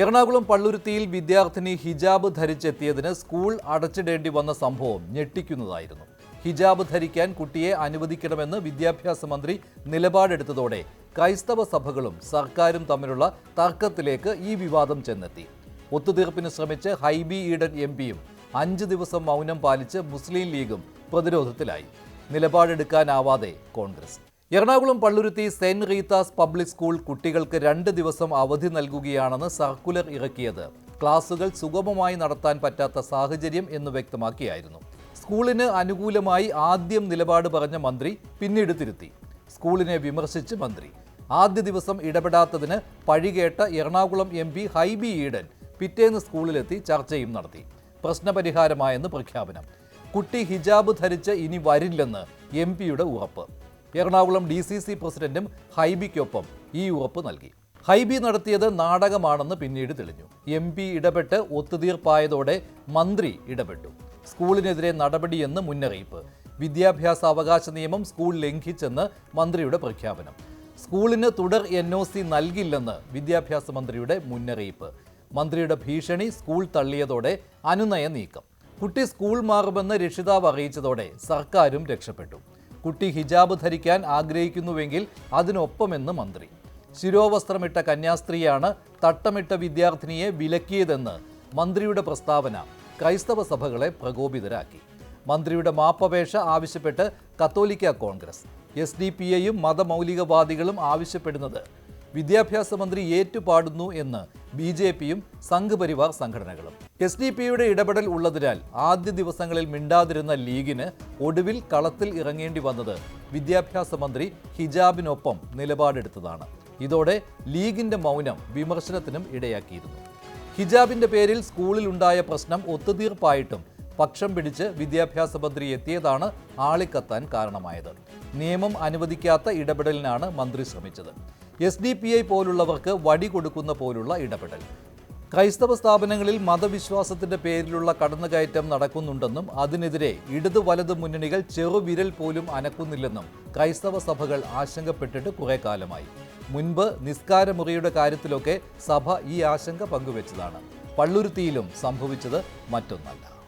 എറണാകുളം പള്ളുരുത്തിയിൽ വിദ്യാർത്ഥിനി ഹിജാബ് ധരിച്ചെത്തിയതിന് സ്കൂൾ അടച്ചിടേണ്ടി വന്ന സംഭവം ഞെട്ടിക്കുന്നതായിരുന്നു. ഹിജാബ് ധരിക്കാൻ കുട്ടിയെ അനുവദിക്കണമെന്ന് വിദ്യാഭ്യാസ മന്ത്രി നിലപാടെടുത്തതോടെ ക്രൈസ്തവ സഭകളും സർക്കാരും തമ്മിലുള്ള തർക്കത്തിലേക്ക് ഈ വിവാദം ചെന്നെത്തി. ഒത്തുതീർപ്പിന് ശ്രമിച്ച് ഹൈബി ഈഡൻ എം പിയും അഞ്ച് ദിവസം മൗനം പാലിച്ച് മുസ്ലിം ലീഗും പ്രതിരോധത്തിലായി. നിലപാടെടുക്കാനാവാതെ Congress. Ernakulam Palluruthy saint Rita's public school കുട്ടികൾക്ക് രണ്ട് ദിവസം അവധി നൽകുകയാണെന്ന് സർക്കുലർ ഇറക്കിയത്. ക്ലാസുകൾ സുഗമമായി നടത്താൻ പറ്റാത്ത സാഹചര്യം എന്ന് വ്യക്തമാക്കിയായിരുന്നു. സ്കൂളിന് അനുകൂലമായി ആദ്യം നിലപാട് പറഞ്ഞ മന്ത്രി പിന്നീട് തിരുത്തി. സ്കൂളിനെ വിമർശിച്ച് മന്ത്രി. ആദ്യ ദിവസം ഇടപെടാത്തതിന് പഴികേട്ട എറണാകുളം എം പി ഹൈബി ഈഡൻ പിറ്റേന്ന് സ്കൂളിലെത്തി ചർച്ചയും നടത്തി. പ്രശ്നപരിഹാരമായെന്ന് പ്രഖ്യാപനം. കുട്ടി ഹിജാബ് ധരിച്ച് ഇനി വരില്ലെന്ന് എം പിയുടെ ഉറപ്പ്. എറണാകുളം ഡി സി സി പ്രസിഡന്റും ഹൈബിക്കൊപ്പം ഈ ഉറപ്പ് നൽകി. ഹൈബി നടത്തിയത് നാടകമാണെന്ന് പിന്നീട് തെളിഞ്ഞു. എം പി ഇടപെട്ട് ഒത്തുതീർപ്പായതോടെ മന്ത്രി ഇടപെട്ടു. സ്കൂളിനെതിരെ നടപടിയെന്ന് മുന്നറിയിപ്പ്. വിദ്യാഭ്യാസ അവകാശ നിയമം സ്കൂൾ ലംഘിച്ചെന്ന് മന്ത്രിയുടെ പ്രഖ്യാപനം. സ്കൂളിന് തുടർ എൻ ഒ സി നൽകില്ലെന്ന് വിദ്യാഭ്യാസ മന്ത്രിയുടെ മുന്നറിയിപ്പ്. മന്ത്രിയുടെ ഭീഷണി സ്കൂൾ തള്ളിയതോടെ അനുനയ നീക്കം. കുട്ടി സ്കൂൾ മാറുമെന്ന് രക്ഷിതാവ് അറിയിച്ചതോടെ സർക്കാരും രക്ഷപ്പെട്ടു. കുട്ടി ഹിജാബ് ധരിക്കാൻ ആഗ്രഹിക്കുന്നുവെങ്കിൽ അതിനൊപ്പമെന്ന് മന്ത്രി. ശിരോവസ്ത്രമിട്ട കന്യാസ്ത്രീയാണ് തട്ടമിട്ട വിദ്യാർത്ഥിനിയെ വിലക്കിയതെന്ന് മന്ത്രിയുടെ പ്രസ്താവന ക്രൈസ്തവ സഭകളെ പ്രകോപിതരാക്കി. മന്ത്രിയുടെ മാപ്പപേക്ഷ ആവശ്യപ്പെട്ട് കത്തോലിക്ക കോൺഗ്രസ്. എസ് ഡി പി ഐയും മതമൗലികവാദികളും ആവശ്യപ്പെടുന്നത് വിദ്യാഭ്യാസ മന്ത്രി ഏറ്റുപാടുന്നു എന്ന് ബി ജെ പിയും സംഘപരിവാർ സംഘടനകളും. എസ് ഡി പിയുടെ ഇടപെടൽ ഉള്ളതിനാൽ ആദ്യ ദിവസങ്ങളിൽ മിണ്ടാതിരുന്ന ലീഗിന് ഒടുവിൽ കളത്തിൽ ഇറങ്ങേണ്ടി വന്നത് വിദ്യാഭ്യാസ മന്ത്രി ഹിജാബിനൊപ്പം നിലപാടെടുത്തതാണ്. ഇതോടെ ലീഗിന്റെ മൗനം വിമർശനത്തിനും ഇടയാക്കിയിരുന്നു. ഹിജാബിന്റെ പേരിൽ സ്കൂളിലുണ്ടായ പ്രശ്നം ഒത്തുതീർപ്പായിട്ടും പക്ഷം പിടിച്ച് വിദ്യാഭ്യാസ മന്ത്രി എത്തിയതാണ് ആളിക്കത്താൻ കാരണമായത്. നിയമം അനുവദിക്കാത്ത ഇടപെടലിനാണ് മന്ത്രി ശ്രമിച്ചത്. എസ് ഡി പി ഐ പോലുള്ളവർക്ക് വടി കൊടുക്കുന്ന പോലുള്ള ഇടപെടൽ. ക്രൈസ്തവ സ്ഥാപനങ്ങളിൽ മതവിശ്വാസത്തിന്റെ പേരിലുള്ള കടന്നുകയറ്റം നടക്കുന്നുണ്ടെന്നും അതിനെതിരെ ഇടതു വലത് മുന്നണികൾ ചെറുവിരൽ പോലും അനക്കുന്നില്ലെന്നും ക്രൈസ്തവ സഭകൾ ആശങ്കപ്പെട്ടിട്ട് കുറേ കാലമായി. മുൻപ് നിസ്കാരമുറിയുടെ കാര്യത്തിലൊക്കെ സഭ ഈ ആശങ്ക പങ്കുവച്ചതാണ്. പള്ളുരുത്തിയിലും സംഭവിച്ചത് മറ്റൊന്നല്ല.